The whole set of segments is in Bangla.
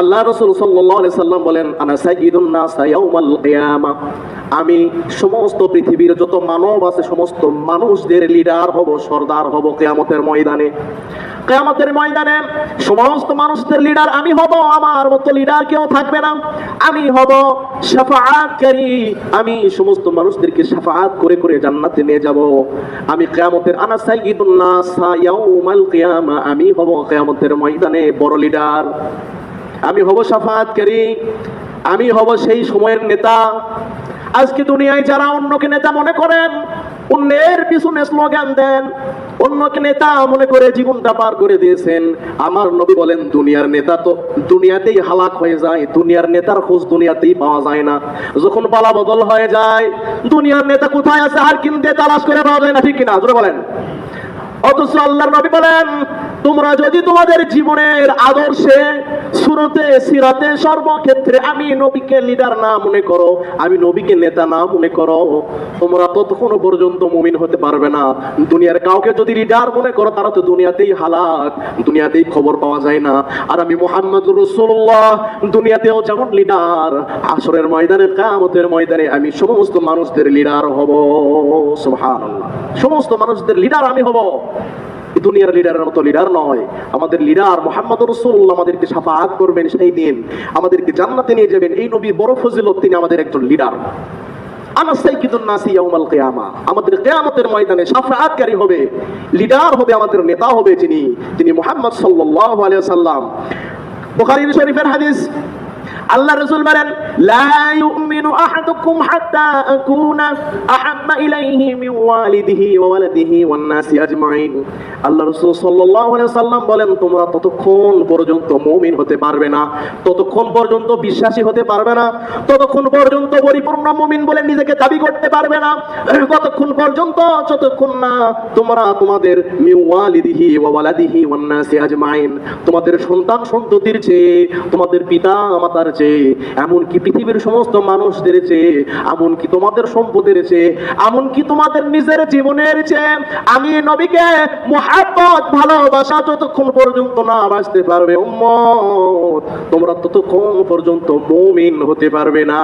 আল্লাহ রসুল সাল্লাল্লাহু সাল্লাম বলেন, আনা সাইয়্যিদুন নাস ইয়াউমাল কিয়ামা। আমি সমস্ত পৃথিবীর যত মানব আছে, সমস্ত মানুষদের লিডার হব, সর্দার হব কেয়ামতের ময়দানে। কিয়ামতের ময়দানে সমস্ত মানুষদের লিডার আমি হব, আমার মতো লিডার কেউ থাকবে না। আমি হব শাফাআতকারী আমি সমস্ত মানুষদেরকে শাফাআত করে করে জান্নাতে নিয়ে যাব। আমি কিয়ামতের, আনা সাইয়্যিদুন নাস ইয়াউমাল কিয়ামা। আমি হব কিয়ামতের ময়দানে বড় লিডার। আমি হব সাফাতকারী আমি হব সেই সময়ের নেতা। আজকে দুনিয়ায় যারা অন্যকে নেতা মনে করেন, অন্যের পিছনে স্লোগান দেন, অন্যকে নেতা মনে করে জীবনটা পার করে দিয়েছেন। আমার নবী বলেন, দুনিয়ার নেতা তো দুনিয়াতেই হালাক হয়ে যায়, দুনিয়ার নেতার খোঁজ দুনিয়াতেই পাওয়া যায় না। যখন পালা বদল হয়ে যায়, দুনিয়ার নেতা কোথায় আছে আর কিনতে তালাশ করে পাওয়া যায় না, ঠিক কিনা? বলেন। অথচ আল্লাহর নবী বলেন তোমরা যদি তোমাদের জীবনের আদর্শে, সুরতে, সিরাতে, সর্বক্ষেত্রে আমি নবীকে লিডার না মনে করো, আমি নবীকে নেতা না মনে করো, তোমরা ততক্ষণ পর্যন্ত মুমিন হতে পারবে না। দুনিয়ার কাউকে যদি লিডার মনে করো, তারা তো দুনিয়াতেই হালাক, দুনিয়াতেই খবর পাওয়া যায় না। আর আমি মোহাম্মদ রসুল্লাহ দুনিয়াতেও যেমন লিডার আসরের ময়দানে কামতের ময়দানে আমি সমস্ত মানুষদের লিডার হব। সমস্ত মানুষদের লিডার আমি হব। দুনিয়ার লিডারের মতো লিডার নয়। আমাদের লিডার মোহাম্মদ রসুল্লাহ আমাদেরকে সাফাত করবেন সেই দিন। আমাদেরকে জান্নাতে নিয়ে যাবেন। এই নবীর বড় ফজিলত তিনি আমাদের একজন লিডার আমাদের আল্লাহ রসুল বলেন আহাদুকুম হাত্তা আকুনা ইলাইহি মিন ওয়ালিদিহি ওয়া ওয়ালাদিহি ওয়ান নাসি আজমাইন। আল্লাহ রসুল সাল্লাল্লাহু আলাইহি সাল্লাম বলেন, তোমরা ততক্ষণ পর্যন্ত মুমিন হতে পারবে না, ততক্ষণ পর্যন্ত বিশ্বাসী হতে পারবে না, ততক্ষণ পর্যন্ত পরিপূর্ণ মুমিন বলে নিজেকে দাবি করতে পারবে না কতক্ষণ পর্যন্ত, যতক্ষণ না তোমরা তোমাদের মিন ওয়ালিদিহি ওয়া ওয়ালাদিহি ওয়ান নাসি আজমাইন, তোমাদের সন্তান সন্ততির চেয়ে, তোমাদের পিতা মাতার চেয়ে এমনকি পৃথিবীর সমস্ত মানুষদের চেয়ে এমনকি তোমাদের সম্পদের চেয়ে এমনকি তোমাদের নিজের জীবনের চেয়ে আমি নবীকে মোহাব্বত, ভালোবাসা যতক্ষণ পর্যন্ত না বাঁচতে পারবে, উম্মত, তোমরা ততক্ষণ পর্যন্ত মুমিন হতে পারবে না।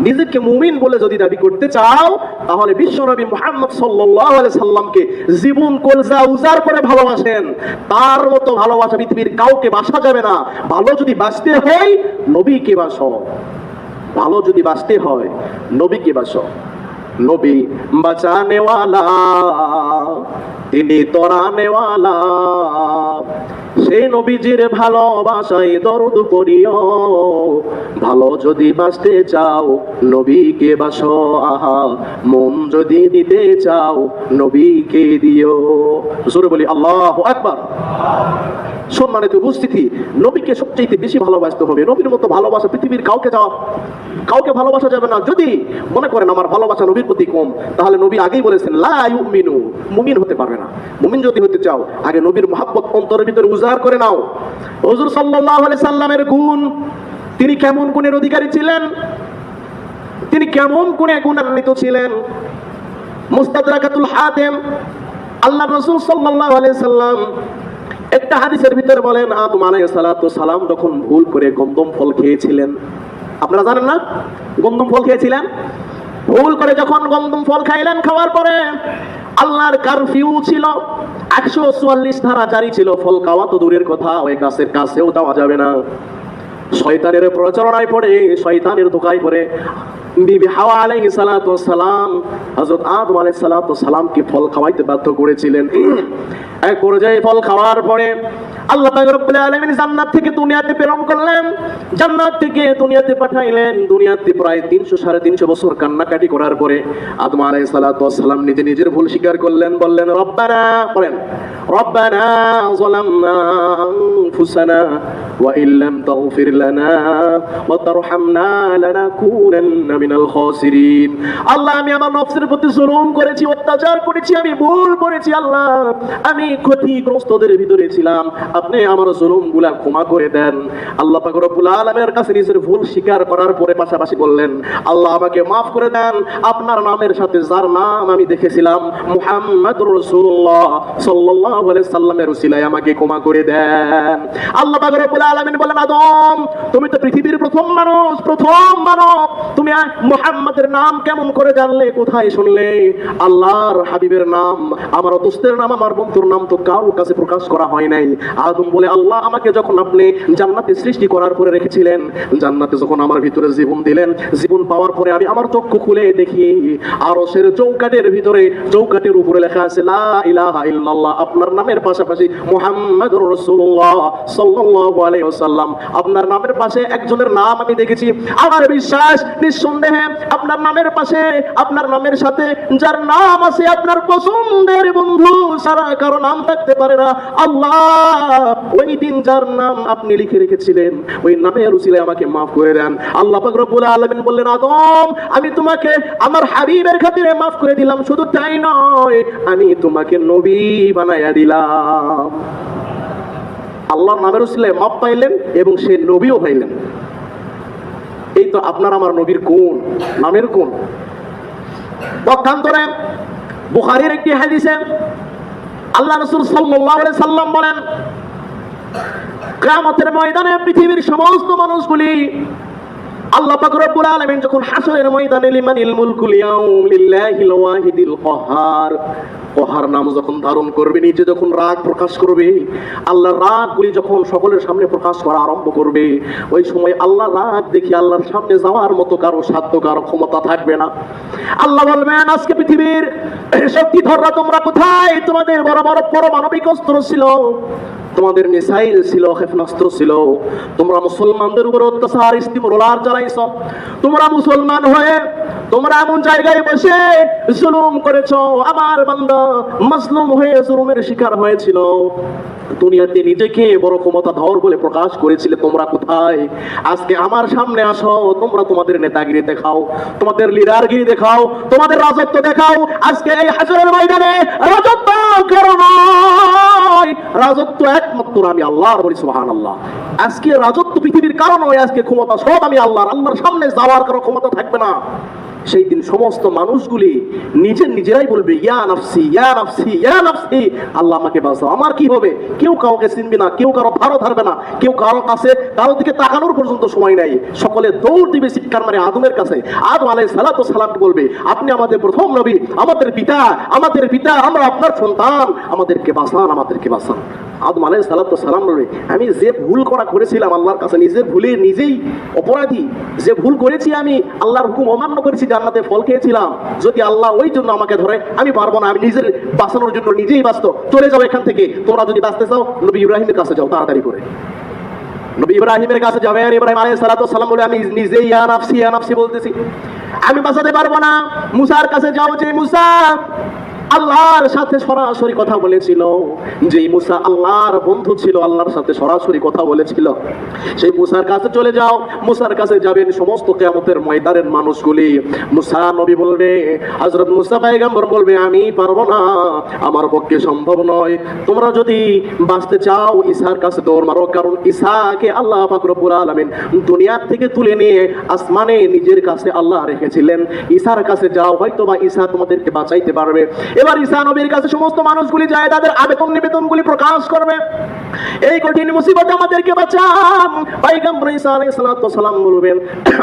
নিজেকে মুমিন বলে যদি দাবি করতে চাও, তাহলে বিশ্বনবী মোহাম্মদ সাল্লাল্লাহু আলাইহি সাল্লামকে জীবন কলজা উজার করে ভালোবাসেন। তার মতো ভালোবাসা পৃথিবীর কাউকে বাসা যাবে না। ভালো যদি বাঁচতে হয় নবীকে বাস ভালো যদি বাঁচতে হয় নবীকে বাস নবী বাঁচানেওয়ালা তিনি তরানেওয়ালা সে নবীজির ভালোবাসায় দরদ করিও ভালো যদি বাঁচতে চাও, নবীকে বাসো, আহা। মন যদি দিতে চাও, নবীকে দিও। জোরে বলি, আল্লাহ আকবার। সম্মানিত উপস্থিতি, নবীকে সবচেয়ে বেশি ভালোবাসতে হবে। নবীর মতো ভালোবাসা পৃথিবীর কাউকে যাওয়া কাউকে ভালোবাসা যাবে না। যদি মনে করেন আমার ভালোবাসা নবীর প্রতি কম, তাহলে নবী আগেই বলেছেন, লা ইউমিনু। মুমিন হতে পারবে না। মুমিন যদি হতে চাও, আগে নবীর মহাব্বত অন্তরের ভিতরে উজাড় করে নাও। হুজুর আলাইহি সাল্লামের গুণ, তিনি কেমন গুণের অধিকারী ছিলেন? তিনি কেমন গুণে গুণান্বিত ছিলেন? মুস্তাদরাকাতুল হাতেম, আল্লাহ রাসূল আলাইহি সাল্লাম একটা হাদিসের ভিতরে বলেন, আদম সালাতু সালাম যখন ভুল করে গন্ধম ফল খেয়েছিলেন আপনারা জানেন না? গন্ধম ফল খেয়েছিলেন। ভুল করে যখন গন্ধম ফল খাইলেন, খাওয়ার পরে আল্লাহর কারফিউ ছিল। একশো চুয়াল্লিশ ধারা জারি ছিল, ফল খাওয়া তো দূরের কথা, ওই কাছের কাছেও দেওয়া যাবে না। শয়তানের প্রচারণায় পড়ে, শয়তানের ধোকায় পড়ে। বিবি হাওয়া আলাইহিস সালাতু সালাম হযরত আদম আলাইহিস সালাতু সালামকে ফল খাওয়াইতে বাধ্য করেছিলেন। এক পর্যায়ে ফল খাওয়ার পরে আল্লাহ পাক রব্বুল আলামিন জান্নাত থেকে দুনিয়াতে প্রেরণ করলেন। জান্নাত থেকে দুনিয়াতে পাঠাইলেন। দুনিয়াতে প্রায় 300 সাড়ে তিনশো বছর কান্নাকাটি করার পরে আদম আলাইহিস সালাতু সালাম নিজে নিজের ভুল স্বীকার করলেন, বললেন, রব্বানা, বলেন, রব্বানা যালামনা আনফুসানা ওয়া ইল্লাম তাগফির লানা ওয়া তারহামনা লানাকুনান্না আল্লাহ, আমি আমার নফসের প্রতি জুলুম করেছি, অত্যাচার করেছি, আমি ভুল করেছি, আল্লাহ। আমি ক্ষতিগ্রস্তদের ভিতরে ছিলাম। আপনি আমার জুলুমগুলা ক্ষমা করে দেন। আল্লাহ পাক রব্বুল কাছে নিজের ভুল স্বীকার করার পরে পাশাপাশি বললেন, আল্লাহ আমাকে মাফ করে দেন। আপনার নামের সাথে যার নাম আমি দেখেছিলাম, মুহাম্মাদুর রাসূলুল্লাহ সাল্লাল্লাহু আলাইহি সাল্লামের উসিলায় আমাকে ক্ষমা করে দেন। আল্লাহ পাক রব্বুল আলামিন বলেন আদম, তুমি তো পৃথিবীর প্রথম মানুষ, প্রথম মানব। তুমি মুহাম্মাদের নাম কেমন করে জানলে, কোথায় শুনলে? আল্লাহর হাবিবের নাম, আমার দোস্তের নাম, আমার বন্ধুর নাম তো কারোর কাছে প্রকাশ করা হয় নাই। আদম বলে, আল্লাহ আমাকে যখন আপনি জান্নাতে সৃষ্টি করার পরে রেখেছিলেন, জান্নাতে যখন আমার ভিতরে জীবন দিলেন, জীবন পাওয়ার পরে আমি আমার চক্ষু খুলে দেখি আরও সের চৌকাটের ভিতরে, চৌকাটের উপরে লেখা আছে, লা আপনার নামের পাশাপাশি মুহাম্মাদুর রাসূলুল্লাহ সাল্লাল্লাহু আলাইহি আপনার নামের পাশে একজনের নাম আমি দেখেছি। আমার বিশ্বাস নিঃসন্দেহে আপনার নামের পাশে, আপনার নামের সাথে যার নাম আছে আপনার পছন্দের বন্ধু, সারা কারও নাম থাকতে পারে না। আল্লাহ, ওই দিন যার নাম আপনি লিখে রেখেছিলেন, ওই নামের উসিলে আমাকে মাফ করে দেন। আল্লাহ পাক রব্বুল আলামিন বললেন আদম আমি তোমাকে আমার হাবিবের খাতিরে মাফ করে দিলাম, শুধু তাই নয়, আমি তোমাকে নবী বানাইয়া দিলাম। আল্লাহর নামের উসিলে মাফ পাইলেন এবং সে নবীও পাইলেন এই তো আপনার আমার নবীর কোন নামের কোন পক্ষান্তরে বুখারীর একটি হাদিসে আল্লাহ রসুল সাল্লাহ সাল্লাম বলেন গ্রামতের ময়দানে পৃথিবীর সমস্ত মানুষগুলি আল্লাহ পাক রব্বুল আলামিন যখন হাসরের ময়দানে, লিমানিল মুলকুল ইয়াউম ওয়াহিদিল কহার কহার নাম যখন ধারণ করবে নিজে যখন রাগ প্রকাশ করবে, আল্লাহর রাগগুলি যখন সকলের সামনে প্রকাশ করা আরম্ভ করবে, ওই সময় আল্লাহ রাগ দেখি আল্লাহর সামনে যাওয়ার মতো কারও সাধ্য, কারও ক্ষমতা থাকবে না। আল্লাহ বলবেন, আজকে পৃথিবীর শক্তিধররা তোমরা কোথায়? তোমাদের বড় বড় পরমাণবিক অস্ত্র ছিল। তোমাদের মিসাইল ছিল ক্ষেপণাস্ত্র ছিল। তোমরা মুসলমানদের উপর অত্যাচার ইস্তিমরোলার চালাইছ। তোমরা মুসলমান হয়ে তোমরা এমন জায়গায় বসে জুলুম করেছ। আমার বান্দা মাসলুম হয়ে জুলুমের শিকার হয়েছিল। দুনিয়াতে নিজেকে বড় ক্ষমতা ধর বলে প্রকাশ করেছিলে তোমরা কোথায়? আজকে আমার সামনে আসো, তোমরা তোমাদের নেতাগিরি দেখাও, তোমাদের লিডারগিরি দেখাও, তোমাদের রাজত্ব দেখাও। আজকে এই হাজারের ময়দানে রাজত্ব রাজত্ব একমাত্র আমি আল্লাহর বলি সুহান আল্লাহ আজকে রাজত্ব পৃথিবীর কারণ হয়, আজকে ক্ষমতা সব আমি আল্লাহর। আল্লাহর সামনে যাওয়ার কারও ক্ষমতা থাকবে না। সেই দিন সমস্ত মানুষগুলি নিজের নিজেরাই বলবে, ইয়া নাফসি ইয়া নাফসি ইয়া নাফসি। আল্লাহ আমাকে বাঁচাও। আমার কি হবে? কেউ কাউকে চিনবে না, কেউ কারও ভালো ধরবে না, কেউ কারও কাছে, কারও দিকে তাকানোর পর্যন্ত সময় নাই। সকলে দৌড় দিবে শিক্ষার মানে আদমের কাছে। আদম আলাই সালাত সালাম বলবে, আপনি আমাদের প্রথম নবী, আমাদের পিতা আমাদের পিতা, আমরা আপনার সন্তান। আমাদেরকে বাঁচান আমাদেরকে বাঁচান। আদম আলাই সালাত সালাম বলবে, আমি যে ভুল করা করেছিলাম আল্লাহর কাছে, নিজের ভুলে নিজেই অপরাধী। যে ভুল করেছি আমি, আল্লাহর হুকুম অমান্য করেছি জান্নাতে ফল খেয়েছিলাম, যদি আল্লাহ ওই জন্য আমাকে ধরে, আমি পারব না, আমি নিজের বাঁচানোর জন্য নিজেই বাঁচত চলে যাও এখান থেকে। তোমরা যদি বাঁচতে চাও, নবী ইব্রাহিমের কাছে যাও, তাড়াতাড়ি করে। নবী ইব্রাহিমের কাছে যাবে, আর ইব্রাহিম আলাইহিস সালাতু সালাম বলে, আমি নিজেই ইয়া নাফসি ইয়া নাফসি বলতেছি। আমি বাঁচাতে পারব না। মুসার কাছে যাও যে, মুসা আল্লাহর সাথে সরাসরি কথা বলেছিল। যে মুসা আল্লাহর বন্ধু ছিল, আল্লাহর সাথে সরাসরি কথা বলেছিল। সেই মুসার কাছে চলে যাও। মুসার কাছে যাবেন সমস্ত কিয়ামতের ময়দানের মানুষগুলি। মুসা নবী বলবে, হযরত মুসা পয়গম্বর বলবে, আমি পারব না। আমার পক্ষে সম্ভব নয়। তোমরা যদি বাঁচতে চাও ঈসার কাছে দৌড় মারো। কারণ ঈসাকে আল্লাহ পাক রব্বুল আলামিন দুনিয়ার থেকে তুলে নিয়ে আসমানে নিজের কাছে আল্লাহ রেখেছিলেন। ঈসার কাছে যাও হয়তো বা ঈসা তোমাদেরকে বাঁচাইতে পারবে। এবার ঈসা নবীর কাছে সমস্ত মানুষগুলি যায়, তাদের আবেদন নিবেদনগুলি প্রকাশ করবে। এই কঠিন মুসিবত আমাদেরকে বাঁচান। পয়গম্বর ঈসা আলাইহিস সালাম বলবেন,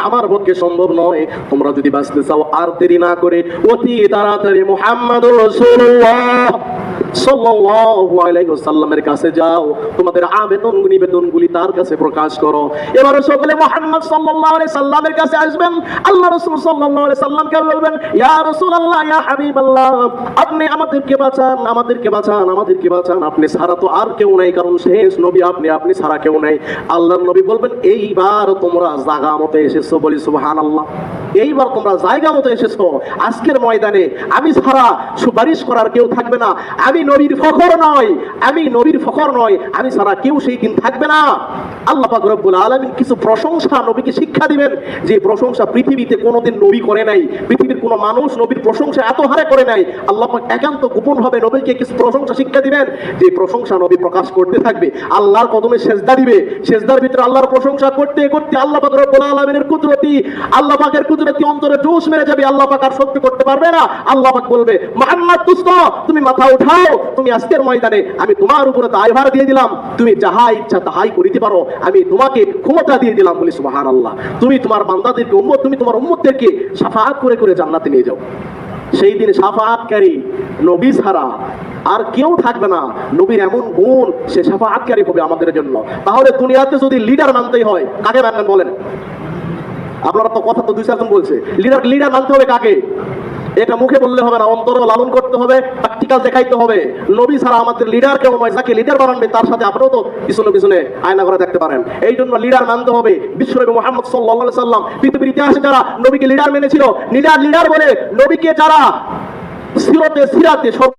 আমার পক্ষে সম্ভব নয়, তোমরা যদি বাঁচতে চাও, আর দেরি না করে অতি তাড়াতাড়ি মুহাম্মাদুর রাসূলুল্লাহ। ওয়াসাল্লামের কাছে যাও, তোমাদের আবেদন তার কাছে প্রকাশ করো। এবারে সকলে মুহাম্মদ আলাইহি সাল্লামের কাছে আসবেন, আল্লাহ রাসূল আলাইহি সাল্লামকে বলবেন, ইয়া রাসূলুল্লাহ, ইয়া হাবিবাল্লাহ, আপনি আমাদেরকে বাঁচান আমাদেরকে বাঁচান আমাদেরকে বাঁচান, আপনি ছাড়া তো আর কেউ নাই, কারণ শেষ নবী আপনি আপনি ছাড়া কেউ নাই। নবী বলবেন, এইবার তোমরা জায়গা মতো এসেছ বলি সুবহানাল্লাহ। এইবার তোমরা জায়গা মতো এসেছ। আজকের ময়দানে আমি ছাড়া সুপারিশ করার কেউ থাকবে না। আমি নবীর ফখর নয়, আমি নবীর ফখর নয়, আমি ছাড়া কেউ সেই দিন থাকবে না। আল্লাহ পাক রব্বুল আলামিন কিছু প্রশংসা নবীকে শিক্ষা দিবেন, যে প্রশংসা পৃথিবীতে কোনোদিন নবী করে নাই, পৃথিবীর কোনো মানুষ নবীর প্রশংসা এত হারে করে নাই। আল্লাহ একান্ত গোপন ভাবে নবীকে কিছু প্রশংসা শিক্ষা দিবেন, যে প্রশংসা নবী প্রকাশ করতে থাকবে, আল্লাহর কদমে সেজদা দিবে। সেজদার ভিতরে আল্লাহর প্রশংসা করতে করতে আল্লাহ পাক রব্বুল আলামিনের কুদরতি, আল্লাহ পাকের কুদরতি অন্তরে জোশ মেরে যাবে, আল্লাহ পাক আর সহ্য করতে পারবে না। আল্লাহ পাক বলবে মুহাম্মদ তুস্ত তুমি মাথা উঠাও তুমি আজকের ময়দানে আমি তোমার উপরে দায়ভার দিয়ে দিলাম। তুমি যাহা ইচ্ছা তাহাই করিতে পারো। আমি তোমাকে ক্ষমতা দিয়ে দিলাম বলি সুবহানাল্লাহ। তুমি তোমার বান্দাদেরকে, উম্মত, তুমি তোমার উম্মতদেরকে সাফাত করে করে জান্নাতে নিয়ে যাও। সেই দিন সাফাতকারী নবী ছাড়া আর কেউ থাকবে না। নবীর এমন গুণ, সে সাফাতকারী হবে আমাদের জন্য। তাহলে দুনিয়াতে যদি লিডার মানতেই হয়, কাকে মানবেন বলেন? আপনারা তো কথা তো দুই চারজন বলছে। লিডার লিডার মানতে হবে কাকে? এটা মুখে বললে হবে না, অন্তর লালন করতে হবে প্র্যাকটিক্যাল দেখাইতে হবে। নবী ছাড়া আমাদের লিডার কেউ নয়, যাকে লিডার বানাবে তার সাথে আপনারাও তো পিছনে পিছনে আয়না করে দেখতে পারেন। এই জন্য লিডার মানতে হবে। বিশ্বনবী মোহাম্মদ সাল্লাহ সাল্লাম পৃথিবীর ইতিহাসে যারা নবীকে লিডার মেনেছিল লিডার লিডার বলে নবীকে যারা সিরতে, সিরাতে সব